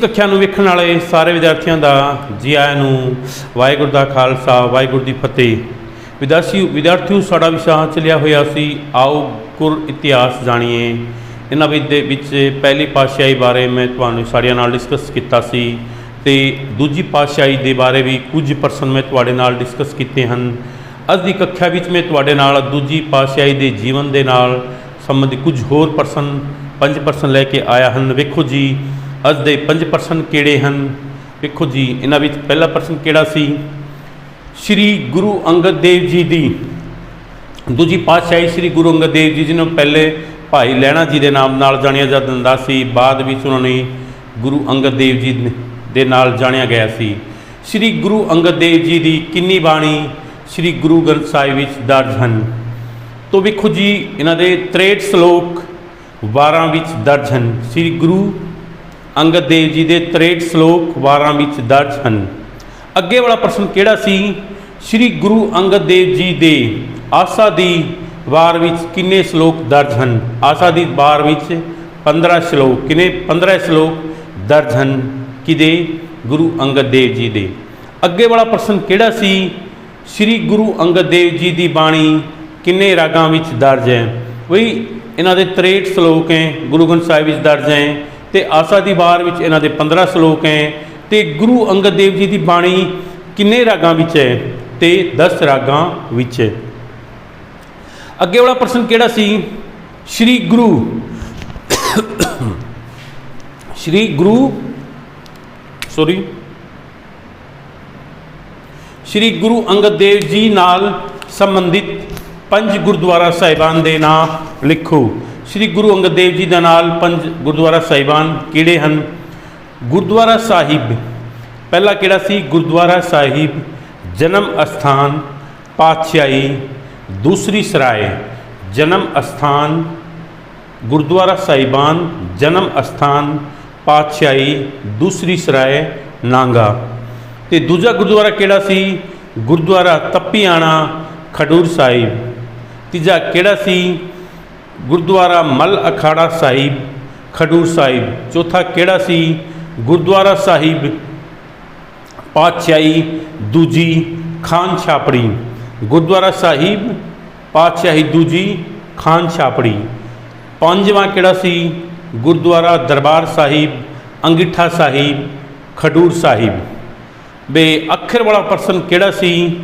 ਕੱਖਿਆ ਨੂੰ ਵੇਖਣ ਵਾਲੇ ਸਾਰੇ ਵਿਦਿਆਰਥੀਆਂ ਦਾ ਜੀ ਆਇਆਂ ਨੂੰ ਵਾਹਿਗੁਰੂ ਦਾ ਖਾਲਸਾ, ਵਾਹਿਗੁਰੂ ਦੀ ਫਤਿਹ। ਵਿਦਿਆਰਥੀ ਵਿਦਿਆਰਥੀਓ, ਸਾਡਾ ਵਿਸ਼ਾ ਚੱਲਿਆ ਹੋਇਆ ਸੀ। ਆਓ ਗੁਰ ਇਤਿਹਾਸ ਜਾਣੀਏ। ਇਹਨਾਂ ਵਿੱਚ ਦੇ ਵਿੱਚ ਪਹਿਲੀ ਪਾਤਸ਼ਾਹੀ ਬਾਰੇ ਮੈਂ ਤੁਹਾਨੂੰ ਸਾਰਿਆਂ ਨਾਲ ਡਿਸਕਸ ਕੀਤਾ ਸੀ ਤੇ ਦੂਜੀ ਪਾਤਸ਼ਾਹੀ ਦੇ ਬਾਰੇ ਵੀ ਕੁਝ ਪਰਸਨ ਮੈਂ ਤੁਹਾਡੇ ਨਾਲ ਡਿਸਕਸ ਕੀਤੇ ਹਨ। ਅੱਜ ਦੀ ਕੱਖਿਆ ਵਿੱਚ ਮੈਂ ਤੁਹਾਡੇ ਨਾਲ ਦੂਜੀ ਪਾਤਸ਼ਾਹੀ ਦੇ ਜੀਵਨ ਦੇ ਨਾਲ ਸੰਬੰਧਿਤ ਕੁਝ ਹੋਰ ਪਰਸਨ ਪੰਜ ਪਰਸਨ ਲੈ ਕੇ ਆਇਆ ਹਨ। ਵੇਖੋ ਜੀ ਅੱਜ ਦੇ ਪੰਜ ਪਰਸਨ ਕਿਹੜੇ ਹਨ? ਵੇਖੋ ਜੀ, ਇਹਨਾਂ ਵਿੱਚ ਪਹਿਲਾ ਪ੍ਰਸ਼ਨ ਕਿਹੜਾ ਸੀ? ਸ਼੍ਰੀ ਗੁਰੂ ਅੰਗਦ ਦੇਵ ਜੀ ਦੀ। ਦੂਜੀ ਪਾਤਸ਼ਾਹੀ ਸ਼੍ਰੀ ਗੁਰੂ ਅੰਗਦ ਦੇਵ ਜੀ ਜਿਹਨੂੰ ਪਹਿਲੇ ਭਾਈ ਲਹਿਣਾ ਜੀ ਦੇ ਨਾਮ ਨਾਲ ਜਾਣਿਆ ਜਾਂਦਾ ਸੀ, ਬਾਅਦ ਵਿੱਚ ਉਹਨਾਂ ਨੇ ਗੁਰੂ ਅੰਗਦ ਦੇਵ ਜੀ ਦੇ ਨਾਲ ਜਾਣਿਆ ਗਿਆ ਸੀ। ਸ਼੍ਰੀ ਗੁਰੂ ਅੰਗਦ ਦੇਵ ਜੀ ਦੀ ਕਿੰਨੀ ਬਾਣੀ ਸ਼੍ਰੀ ਗੁਰੂ ਗ੍ਰੰਥ ਸਾਹਿਬ ਵਿੱਚ ਦਰਜ ਹਨ? ਤੋ ਵੇਖੋ ਜੀ, ਇਹਨਾਂ ਦੇ 63 ਸ਼ਲੋਕ 12 ਵਿੱਚ ਦਰਜ ਹਨ। ਸ੍ਰੀ ਗੁਰੂ ਅੰਗਦ ਦੇਵ ਜੀ ਦੇ 63 ਸ਼ਲੋਕ 12 ਵਿੱਚ ਦਰਜ ਹਨ। ਅੱਗੇ ਵਾਲਾ ਪ੍ਰਸ਼ਨ ਕਿਹੜਾ ਸੀ? ਸ੍ਰੀ ਗੁਰੂ ਅੰਗਦ ਦੇਵ ਜੀ ਦੇ ਆਸਾ ਦੀ ਵਾਰ ਵਿੱਚ ਕਿੰਨੇ ਸ਼ਲੋਕ ਦਰਜ ਹਨ? ਆਸਾ ਦੀ ਵਾਰ ਵਿੱਚ 15 ਸ਼ਲੋਕ, ਕਿੰਨੇ 15 ਸ਼ਲੋਕ ਦਰਜ ਹਨ? ਕਿਦੇ ਗੁਰੂ ਅੰਗਦ ਦੇਵ ਜੀ ਦੇ। ਅੱਗੇ ਵਾਲਾ ਪ੍ਰਸ਼ਨ ਕਿਹੜਾ ਸੀ? ਸ੍ਰੀ ਗੁਰੂ ਅੰਗਦ ਦੇਵ ਜੀ ਦੀ ਬਾਣੀ ਕਿੰਨੇ ਰਾਗਾਂ ਵਿੱਚ ਦਰਜ ਹੈ? ਵਈ ਇਹਨਾਂ ਦੇ 63 ਸ਼ਲੋਕ ਹੈ, ਗੁਰੂ ਗ੍ਰੰਥ ਸਾਹਿਬ ਵਿੱਚ ਦਰਜ ਹੈ। ਤੇ ਆਸਾ ਦੀ ਵਾਰ ਵਿੱਚ ਇਹਨਾਂ ਦੇ 15 ਸ਼ਲੋਕ ਹੈ ਤੇ ਗੁਰੂ ਅੰਗਦ ਦੇਵ ਜੀ ਦੀ ਬਾਣੀ ਕਿੰਨੇ ਰਾਗਾਂ ਵਿੱਚ ਹੈ ਤੇ 10 ਰਾਗਾਂ ਵਿੱਚ ਹੈ। ਅੱਗੇ ਵਾਲਾ ਪ੍ਰਸ਼ਨ ਕਿਹੜਾ ਸੀ? ਸ਼੍ਰੀ ਗੁਰੂ ਸ਼੍ਰੀ ਗੁਰੂ ਸੋਰੀ ਸ਼੍ਰੀ ਗੁਰੂ ਅੰਗਦ ਦੇਵ ਜੀ ਨਾਲ ਸੰਬੰਧਿਤ ਪੰਜ ਗੁਰਦੁਆਰਾ ਸਾਹਿਬਾਨ ਦੇ ਨਾਂ ਲਿਖੋ। ਸ਼੍ਰੀ ਗੁਰੂ ਅੰਗਦ ਦੇਵ ਜੀ ਦੇ ਨਾਲ ਪੰਜ ਗੁਰਦੁਆਰਾ ਸਾਹਿਬਾਨ ਕਿਹੜੇ ਹਨ? ਗੁਰਦੁਆਰਾ ਸਾਹਿਬ। ਪਹਿਲਾ ਕਿਹੜਾ ਸੀ? ਗੁਰਦੁਆਰਾ ਸਾਹਿਬ, ਜਨਮ ਅਸਥਾਨ, ਪਾਤਸ਼ਾਹੀ, ਦੂਸਰੀ ਸਰਾਏ, ਜਨਮ ਅਸਥਾਨ, ਗੁਰਦੁਆਰਾ ਸਾਹਿਬਾਨ, ਜਨਮ ਅਸਥਾਨ, ਪਾਤਸ਼ਾਹੀ, ਦੂਸਰੀ ਸਰਾਏ, ਨਾਂਗਾ। ਤੇ ਦੂਜਾ ਗੁਰਦੁਆਰਾ ਕਿਹੜਾ ਸੀ? ਗੁਰਦੁਆਰਾ ਤੱਪੀਆਣਾ, ਖਡੂਰ ਸਾਹਿਬ। ਤੀਜਾ ਕਿਹੜਾ ਸੀ? ਗੁਰਦੁਆਰਾ ਮਲ ਅਖਾੜਾ ਸਾਹਿਬ, ਖਡੂਰ ਸਾਹਿਬ। ਚੌਥਾ ਕਿਹੜਾ ਸੀ? ਗੁਰਦੁਆਰਾ ਸਾਹਿਬ, ਪਾਤਸ਼ਾਹੀ, ਦੂਜੀ ਖਾਨ ਛਾਪੜੀ। ਗੁਰਦੁਆਰਾ ਸਾਹਿਬ, ਪਾਤਸ਼ਾਹੀ, ਦੂਜੀ ਖਾਨ ਛਾਪੜੀ। ਪੰਜਵਾਂ ਕਿਹੜਾ ਸੀ? ਗੁਰਦੁਆਰਾ ਦਰਬਾਰ ਸਾਹਿਬ, ਅੰਗਿਠਾ ਸਾਹਿਬ, ਖਡੂਰ ਸਾਹਿਬ। ਬੇ, ਅੱਖਰ ਵਾਲਾ ਪਰਸਨ ਕਿਹੜਾ ਸੀ?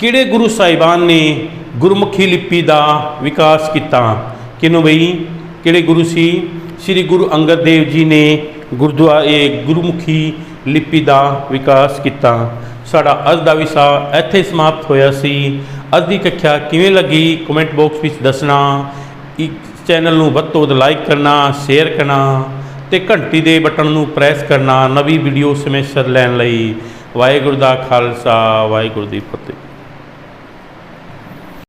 ਕਿਹੜੇ ਗੁਰੂ ਸਾਹਿਬਾਨ ਨੇ ਗੁਰਮੁਖੀ ਲਿਪੀ ਦਾ ਵਿਕਾਸ ਕੀਤਾ? ਕਿਨੂੰ ਬਈ? ਕਿਹੜੇ ਗੁਰੂ ਸੀ? ਸ੍ਰੀ ਗੁਰੂ ਅੰਗਦ ਦੇਵ ਜੀ ਨੇ ਗੁਰਦੁਆਰਾ ਇਹ ਗੁਰਮੁਖੀ ਲਿਪੀ ਦਾ ਵਿਕਾਸ ਕੀਤਾ। ਸਾਡਾ ਅੱਜ ਦਾ ਵਿਸ਼ਾ ਇੱਥੇ ਸਮਾਪਤ ਹੋਇਆ ਸੀ। ਅੱਜ ਦੀ ਕੱਖਿਆ ਕਿਵੇਂ ਲੱਗੀ? ਕਮੈਂਟ ਬਾਕਸ ਵਿੱਚ ਦੱਸਣਾ। ਇੱਕ ਚੈਨਲ ਨੂੰ ਵੱਧ ਤੋਂ ਵੱਧ ਲਾਈਕ ਕਰਨਾ ਸ਼ੇਅਰ ਕਰਨਾ ਤੇ ਘੰਟੀ ਦੇ ਬਟਨ ਨੂੰ ਪ੍ਰੈਸ ਕਰਨਾ। ਨਵੀਂ ਵੀਡੀਓ ਸਮੇਂ ਸਿਰ ਲੈਣ ਲਈ। ਵਾਹਿਗੁਰੂ ਦਾ ਖਾਲਸਾ, ਵਾਹਿਗੁਰੂ ਦੀ ਫਤਿਹ।